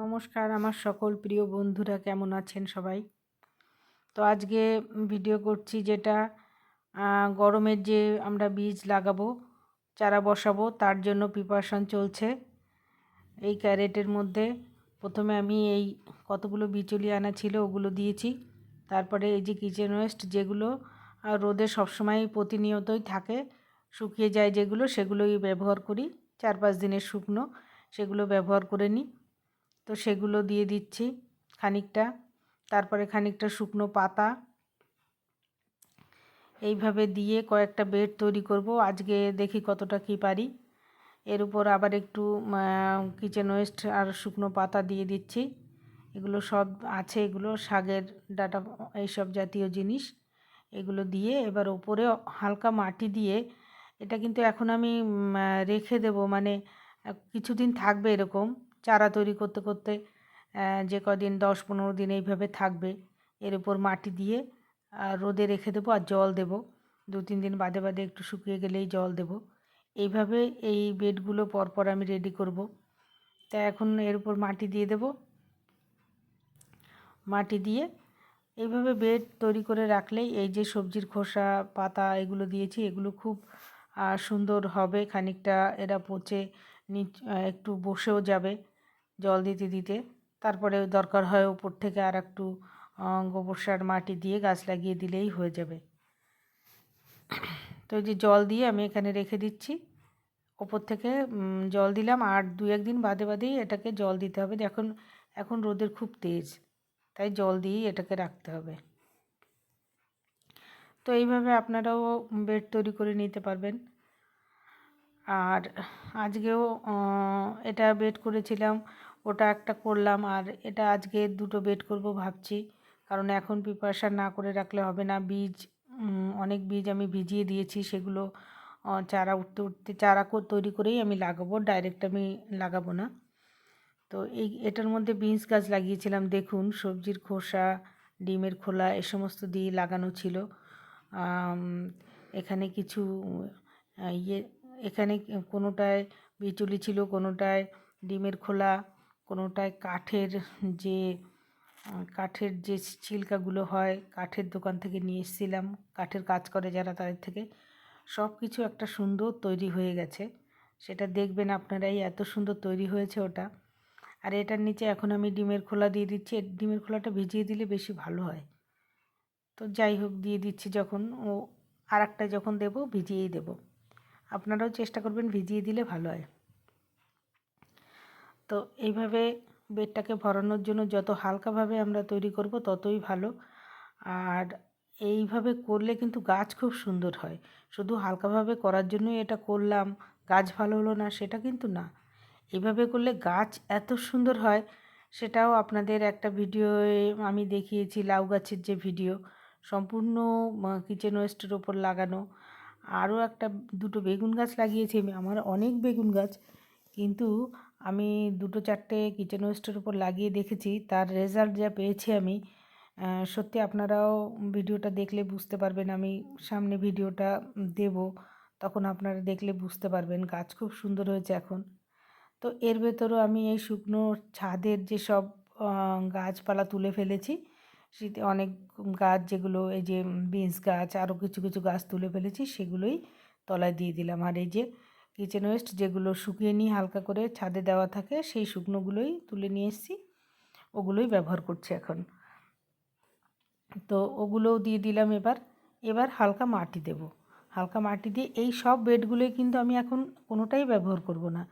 নমস্কার, আমার সকল প্রিয় বন্ধুরা কেমন আছেন সবাই? তো আজকে ভিডিও করছি যেটা গরমের যে আমরা বীজ লাগাবো, চারা বসাবো, তার জন্য প্রিপারেশন চলছে। এই ক্যারেটের মধ্যে প্রথমে আমি এই কতগুলো বিচুলি আনা ছিল ওগুলো দিয়েছি। তারপরে এই যে কিচেন ওয়েস্ট যেগুলো রোদে সবসময় প্রতিনিয়তই থাকে, শুকিয়ে যায় যেগুলো, সেগুলোই ব্যবহার করি। চার পাঁচ দিনের শুকনো, সেগুলো ব্যবহার করে নিই। তো সেগুলো দিয়ে দিচ্ছি খানিকটা। তারপরে খানিকটা শুকনো পাতা। এইভাবে দিয়ে কয়েকটা বেড তৈরি করব। আজকে দেখি কতটা কি পারি। এর উপর আবার একটু কিচেন ওয়েস্ট আর শুকনো পাতা দিয়ে দিচ্ছি। এগুলো সব আছে এগুলো, শাগের ডাটা, এইসব জাতীয় জিনিস। এগুলো দিয়ে এবার ওপরে হালকা মাটি দিয়ে, এটা কিন্তু এখন আমি রেখে দেব। মানে কিছুদিন থাকবে এরকম। চারা তৈরি করতে করতে যে কদিন দশ পনেরো দিন এইভাবে থাকবে, এর উপর মাটি দিয়ে রোদে রেখে দেবো আর জল দেব। দু, তিন দিন বাদে বাদে একটু শুকিয়ে গেলেই জল দেব। এইভাবে এই বেডগুলো পরপর আমি রেডি করব। তা এখন এর উপর মাটি দিয়ে দেব। মাটি দিয়ে এইভাবে বেড তৈরি করে রাখলেই এই যে সবজির খোসা, পাতা এগুলো দিয়েছি, এগুলো খুব সুন্দর হবে, খানিকটা এরা পচে, নিচ একটু বসেও যাবে। জল দিতে দিতে। তারপরে দরকার হয় উপর থেকে আর একটু গোবর সার, মাটি দিয়ে গাছ লাগিয়ে দিলেই হয়ে যাবে। তো যে জল দিয়ে আমি এখানে রেখে দিচ্ছি। ওপর থেকে জল দিলাম আর দু একদিন বাদে বাদেই এটাকে জল দিতে হবে। এখন এখন রোদের খুব তেজ, তাই জল দিয়েই এটাকে রাখতে হবে। তো এইভাবে আপনারাও বেড তৈরি করে নিতে পারবেন। আর আজকেও এটা বেড করেছিলাম, ওটা একটা করলাম, আর এটা আজকে দুটো বেড করব ভাবছি। কারণ এখন প্রিপারেশান না করে রাখলে হবে না। বীজ অনেক বীজ আমি ভিজিয়ে দিয়েছি, সেগুলো চারা উঠতে উঠতে, চারা তৈরি করেই আমি লাগাবো ডাইরেক্ট আমি লাগাবো না। তো এই, এটার মধ্যে বিনস গাছ লাগিয়েছিলাম, দেখুন, সবজির খোসা, ডিমের খোলা, এ সমস্ত দিয়ে লাগানো ছিল। এখানে কিছু ইয়ে এখানে কোনোটায় বিচুলি ছিল, কোনোটায় ডিমের খোলা, কোনোটায় কাঠের যে কাঠের যে ছিলকাগুলো হয়, কাঠের দোকান থেকে নিয়ে এসেছিলাম। কাঠের কাজ করে যারা তাদের থেকে। সব কিছু একটা সুন্দর তৈরি হয়ে গেছে। সেটা দেখবেন আপনারাই, এত সুন্দর তৈরি হয়েছে ওটা। আর এটার নিচে এখন আমি ডিমের খোলা দিয়ে দিচ্ছি। ডিমের খোলাটা ভিজিয়ে দিলে বেশি ভালো হয়। তো যাই হোক, দিয়ে দিচ্ছি যখন। ও আর একটা যখন দেবো, ভিজিয়েই দেবো। আপনারাও চেষ্টা করবেন ভিজিয়ে দিলে ভালো হয়। তো এইভাবে বেডটাকে ভরানোর জন্য যত হালকাভাবে আমরা তৈরি করব ততই ভালো। আর এইভাবে করলে কিন্তু গাছ খুব সুন্দর হয়। শুধু হালকাভাবে করার জন্যই এটা করলাম, গাছ ভালো হলো না সেটা কিন্তু না। এইভাবে করলে গাছ এত সুন্দর হয়, সেটাও আপনাদের একটা ভিডিও আমি দেখিয়েছি, লাউ গাছের যে ভিডিও, সম্পূর্ণ কিচেন ওয়েস্টের ওপর লাগানো। আরও একটা দুটো বেগুন গাছ লাগিয়েছি আমি, আমার অনেক বেগুন গাছ, কিন্তু আমি দুটো চারটে কিচেন ওয়েস্টের উপর লাগিয়ে দেখেছি, তার রেজাল্ট যা পেয়েছি আমি সত্যি আপনারাও ভিডিওটা দেখলে বুঝতে পারবেন, আমি সামনে ভিডিওটা দেব, তখন আপনারা দেখলে বুঝতে পারবেন, গাছ খুব সুন্দর হয়েছে এখন। তো এর ভেতরও আমি এই শুকনো ছাদের যেসব গাছপালা তুলে ফেলেছি শীতে অনেক গাছ যেগুলো এই যে বিনস গাছ আরও কিছু কিছু গাছ তুলে ফেলেছি, সেগুলোই তলায় দিয়ে দিলাম। আর এই যে কিচেন ওয়েস্ট যেগুলো শুকিয়ে নিয়ে হালকা করে ছাদে দেওয়া থাকে, সেই শুকনোগুলোই তুলে নিয়ে এসেছি। ওগুলোই ব্যবহার করছি এখন। তো ওগুলোও দিয়ে দিলাম এবার। এবার হালকা মাটি দেব। হালকা মাটি দিয়ে এই সব বেডগুলোই কিন্তু আমি এখন কোনোটাই ব্যবহার করব না।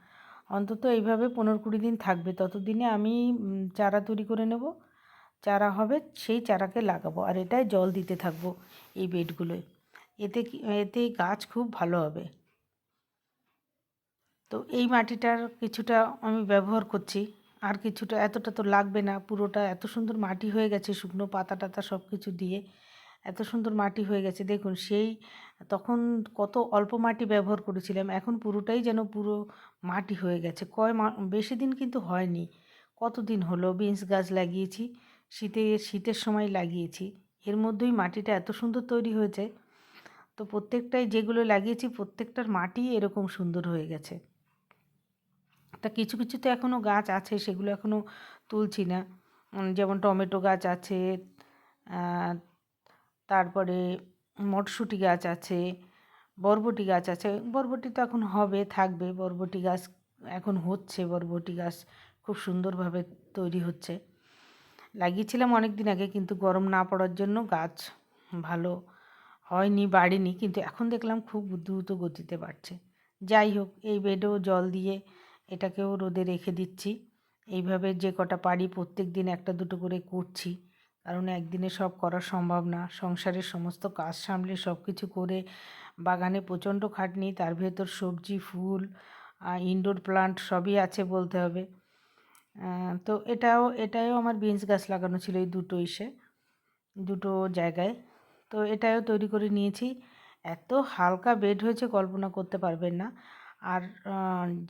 অন্তত এইভাবে পনেরো কুড়ি দিন থাকবে। ততদিনে আমি চারা তৈরি করে নেব। চারা হবে, সেই চারাকে লাগাবো। আর এটাই জল দিতে থাকব এই বেডগুলোয়। এতে এতে গাছ খুব ভালো হবে। তো এই মাটিটার কিছুটা আমি ব্যবহার করছি। আর কিছুটা, এতটা তো লাগবে না। পুরোটা এত সুন্দর মাটি হয়ে গেছে, শুকনো পাতা টাতা সব কিছু দিয়ে। এত সুন্দর মাটি হয়ে গেছে। দেখুন, সেই, তখন কত অল্প মাটি ব্যবহার করেছিলাম। এখন পুরোটাই যেন পুরো মাটি হয়ে গেছে। কয় বেশি দিন কিন্তু হয়নি। কত দিন হলো? বিনস গাছ লাগিয়েছি। শীতে, শীতের সময় লাগিয়েছি। এর মধ্যেই মাটিটা এত সুন্দর তৈরি হয়েছে। তো প্রত্যেকটাই যেগুলো লাগিয়েছি, প্রত্যেকটার মাটি এরকম সুন্দর হয়ে গেছে। তা কিছু কিছু তো এখনও গাছ আছে, সেগুলো এখনও তুলছি না। যেমন টমেটো গাছ আছে তারপরে মটরশুঁটি গাছ আছে, বরবটি গাছ আছে। বরবটি তো এখন হবে, থাকবে। বরবটি গাছ এখন হচ্ছে, বরবটি গাছ খুব সুন্দরভাবে তৈরি হচ্ছে। লাগিয়েছিলাম অনেক দিন আগে, কিন্তু গরম না পড়ার জন্য গাছ ভালো হয়নি, বাড়েনি, কিন্তু এখন দেখলাম খুব দ্রুত গতিতে বাড়ছে। যাই হোক, এই বেডেও জল দিয়ে এটাকেও রোদে রেখে দিচ্ছি। এইভাবে যে কটা পারি প্রত্যেক দিন একটা দুটো করে করছি, কারণ একদিনে সব করা সম্ভব না। সংসারের সমস্ত কাজ সামলে সব কিছু করে বাগানে প্রচণ্ড খাটনি, তার ভেতর সবজি, ফুল ইনডোর প্লান্ট সবই আছে বলতে হবে। তো এটাও এটাও আমার বিনস গাছ লাগানো ছিল এই দুটো ইসে দুটো জায়গায়। তো এটাও তৈরি করে নিয়েছি। এত হালকা বেড হয়েছে, কল্পনা করতে পারবেন না। আর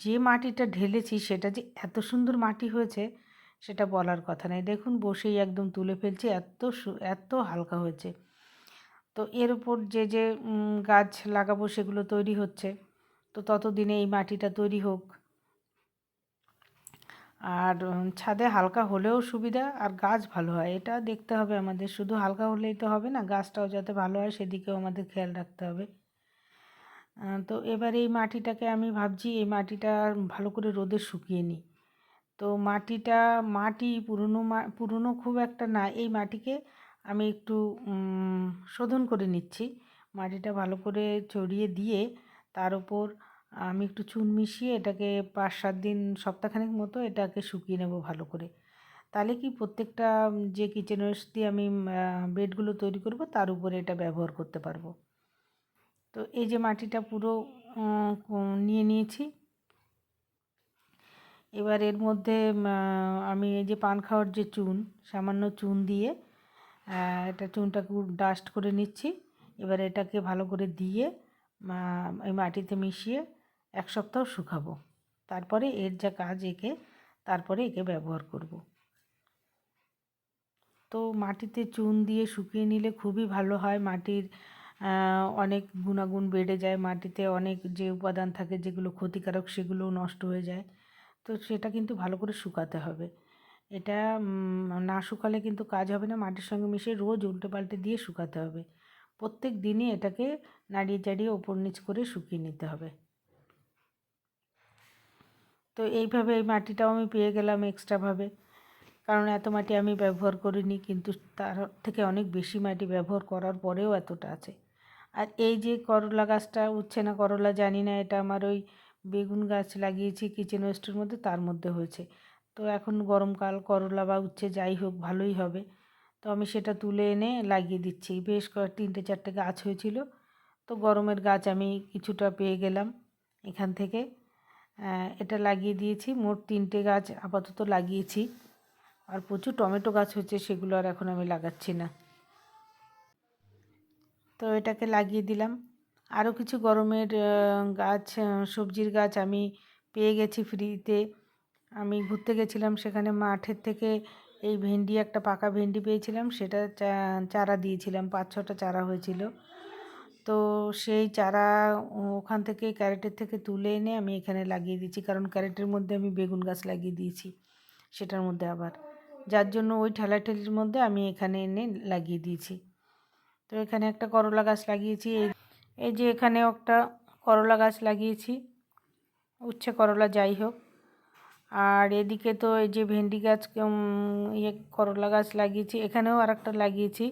যে মাটিটা ঢেলেছি, সেটা যে এত সুন্দর মাটি হয়েছে, সেটা বলার কথা নেই। দেখুন, বসেই একদম তুলে ফেলছি, এত এত হালকা হয়েছে। তো এর উপর যে যে গাছ লাগাবো, সেগুলো তৈরি হচ্ছে। তো ততদিনে এই মাটিটা তৈরি হোক। আর ছাদে হালকা হলেও সুবিধা আর গাছ ভালো হয়। এটা দেখতে হবে আমাদের। শুধু হালকা হলেই তো হবে না, গাছটাও যাতে ভালো হয় সেদিকেও আমাদের খেয়াল রাখতে হবে। তো এবার এই মাটিটাকে আমি ভাবছি এই মাটিটা ভালো করে রোদে শুকিয়ে নিই। তো মাটিটা, মাটি পুরনো মা, পুরনো খুব একটা না, এই মাটিকে আমি একটু শোধন করে নিচ্ছি। মাটিটা ভালো করে ছড়িয়ে দিয়ে তার উপর আমি একটু চুন মিশিয়ে এটাকে পাঁচ সাত দিন, সপ্তাহখানেক মতো এটাকে শুকিয়ে নেব ভালো করে। তাহলে কি প্রত্যেকটা যে কিচেন ওয়েস্ট দিয়ে আমি বেডগুলো তৈরি করব, তার উপরে এটা ব্যবহার করতে পারব। তো এই যে মাটিটা পুরো নিয়ে নিয়েছি। এবার এর মধ্যে আমি এই যে পান খাওয়ার যে চুন, সামান্য চুন দিয়ে এটা চুনটাকে ডাস্ট করে নিচ্ছি। এবার এটাকে ভালো করে দিয়ে এই মাটিতে মিশিয়ে এক সপ্তাহ শুকাবো। তারপরে এর যা কাজ একে, তারপরে একে ব্যবহার করব। তো মাটিতে চুন দিয়ে শুকিয়ে নিলে খুবই ভালো হয়। মাটির অনেক গুণাগুণ বেড়ে যায়। মাটিতে অনেক যে উপাদান থাকে যেগুলো ক্ষতিকারক সেগুলোও নষ্ট হয়ে যায়। তো সেটা কিন্তু ভালো করে শুকাতে হবে। এটা না শুকালে কিন্তু কাজ হবে না। মাটির সঙ্গে মিশে রোজ উল্টে পাল্টে দিয়ে শুকাতে হবে। প্রত্যেক দিনই এটাকে নাড়িয়ে চাড়িয়ে ওপর নিচ করে শুকিয়ে নিতে হবে। তো এইভাবে এই মাটিটাও আমি পেয়ে গেলাম এক্সট্রাভাবে কারণ এত মাটি আমি ব্যবহার করিনি, কিন্তু তার থেকে অনেক বেশি মাটি ব্যবহার করার পরেও এতটা আছে। আর এই যে করলা গাছটা উঠছে না করলা, জানি না এটা আমার ওই বেগুন গাছ লাগিয়েছি কিচেন ওয়েস্টের মধ্যে, তার মধ্যে হয়েছে। তো এখন গরমকাল, করলা বা উচ্ছে যাই হোক, ভালোই হবে। তো আমি সেটা তুলে এনে লাগিয়ে দিচ্ছি। বেশ কয়েক, তিনটে, চারটে গাছ হয়েছিল। তো গরমের গাছ আমি কিছুটা পেয়ে গেলাম এখান থেকে। এটা লাগিয়ে দিয়েছি। মোট তিনটে গাছ আপাতত লাগিয়েছি। আর প্রচুর টমেটো গাছ হচ্ছে সেগুলো আর এখন আমি লাগাচ্ছি না। তো এটাকে লাগিয়ে দিলাম। আরও কিছু গরমের গাছ সবজির গাছ আমি পেয়ে গেছি ফ্রিতে। আমি ঘুরতে গেছিলাম সেখানে মাঠের থেকে এই ভেন্ডি, একটা পাকা ভেন্ডি পেয়েছিলাম। সেটা চারা দিয়েছিলাম, পাঁচ ছটা চারা হয়েছিল। তো সেই চারা ওখান থেকে ক্যারেটের থেকে তুলে এনে আমি এখানে লাগিয়ে দিয়েছি। কারণ ক্যারেটের মধ্যে আমি বেগুন গাছ লাগিয়ে দিয়েছি সেটার মধ্যে আবার। যার জন্য ওই ঠেলাঠেলির মধ্যে আমি এখানে এনে লাগিয়ে দিয়েছি। তো এখানে একটা করলা গাছ লাগিয়েছি। এই এই যে এখানেও একটা করলা গাছ লাগিয়েছি। উচ্ছে করলা যাই হোক। আর এদিকে তো এই যে ভেন্ডি গাছ ইয়ে করলা গাছ লাগিয়েছি। এখানেও আর একটা লাগিয়েছি।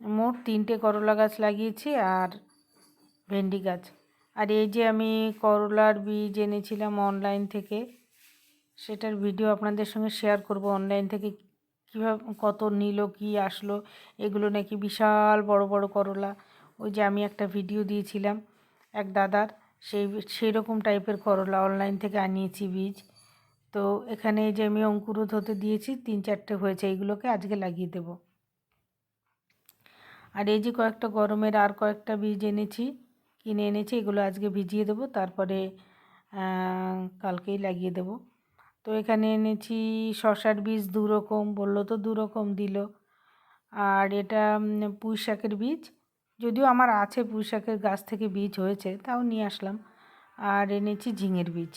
মোট তিনটে করলা গাছ লাগিয়েছি আর ভেন্ডি গাছ। আর এই যে আমি করলার বীজ এনেছিলাম অনলাইন থেকে, সেটার ভিডিও আপনাদের সঙ্গে শেয়ার করব। অনলাইন থেকে কীভাবে, কত নিল, কি আসলো, এগুলো নাকি বিশাল বড় বড় করলা। ওই যে আমি একটা ভিডিও দিয়েছিলাম এক দাদার, সেই সেই রকম টাইপের করলা অনলাইন থেকে আনিয়েছি বীজ। তো এখানে যে আমি অঙ্কুরোধ হতে দিয়েছি, তিন চারটে হয়েছে, এইগুলোকে আজকে লাগিয়ে দেব। আর এই যে কয়েকটা গরমের আর কয়েকটা বীজ এনেছি, কিনে এনেছি, এগুলো আজকে ভিজিয়ে দেবো, তারপরে কালকেই লাগিয়ে দেবো। তো এখানে এনেছি শশার বীজ দু রকম, বলল তো দু রকম দিল। আর এটা পুঁই শাকের বীজ। যদিও আমার আছে পুঁই শাকের গাছ থেকে বীজ হয়েছে, তাও নিয়ে আসলাম। আর এনেছি ঝিঙের বীজ।